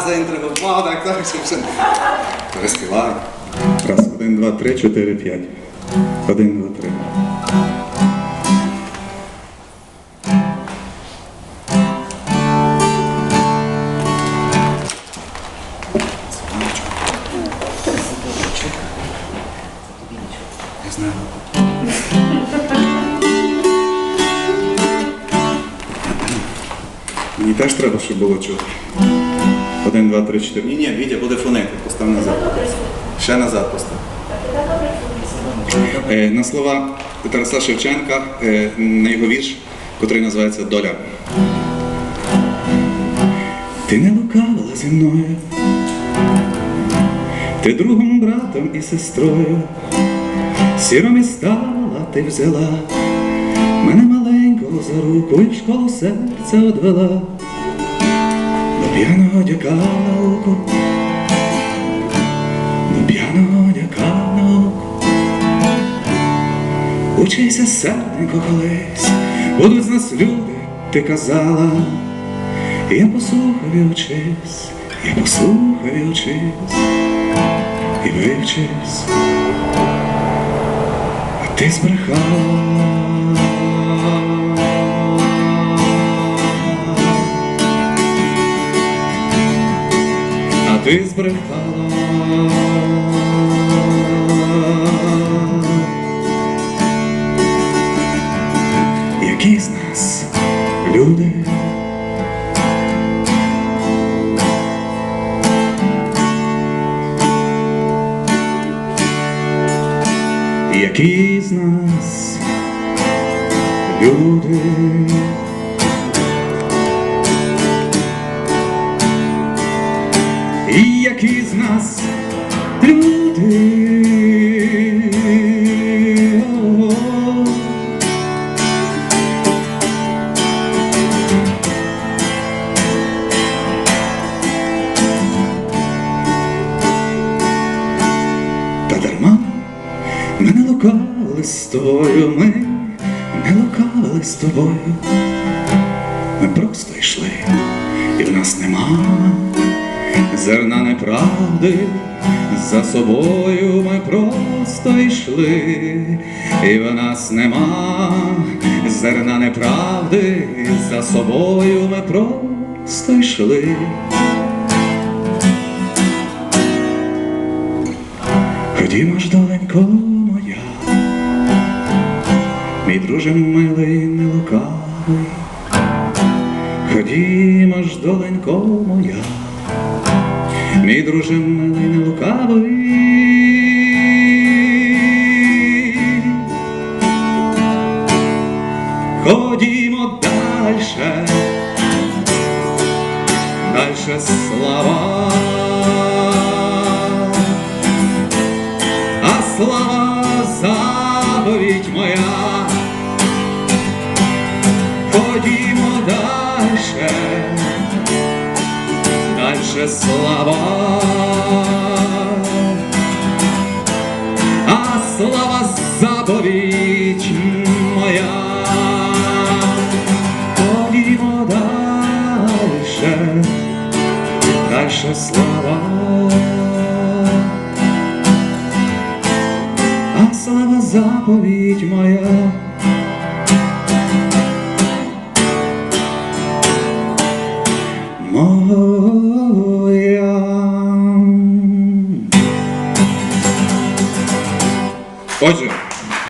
я заінтригував, так, так, все, все. Переспіваю. Раз, один, два, три, чотири, п'ять. Один, два, три. Мені теж треба, щоб було чути. Один, два, три, чотири. Ні, ні, Вітя, буде фонити. Постав назад. Ще назад постав. Е, на слова Тараса Шевченка, е, на його вірш, котрий називається Доля. Ти не лукавила зі мною, ти другом, братом і сестрою, сіром і стала ти взяла, мене маленького за руку і в школу серця одвела, до п'яного дяка науку, до п'яного дяка науку. Учися серденько колись, будуть з нас люди, ти казала. Я послухаю учись, я послухаю учись і вивчись, а ти збрехала, ти збрехала. Які з нас люди? Які з нас люди? І які з нас люди? Та дарма ми не лукавили з тобою, ми не лукавили з тобою. Ми просто йшли, і в нас нема зерна неправди. За собою ми просто йшли, і в нас нема зерна неправди, за собою ми просто йшли. Ходімо ж, доленько моя, мій друже милий не лукавий, ходімо ж, доленько моя, мій не лукавий. Ходімо дальше, дальше слава. а слава заповідь моя. Ходімо дальше, дальше слава, а слава заповідь моя. Ходімо дальше, дальше слава. а слава заповідь. Моя.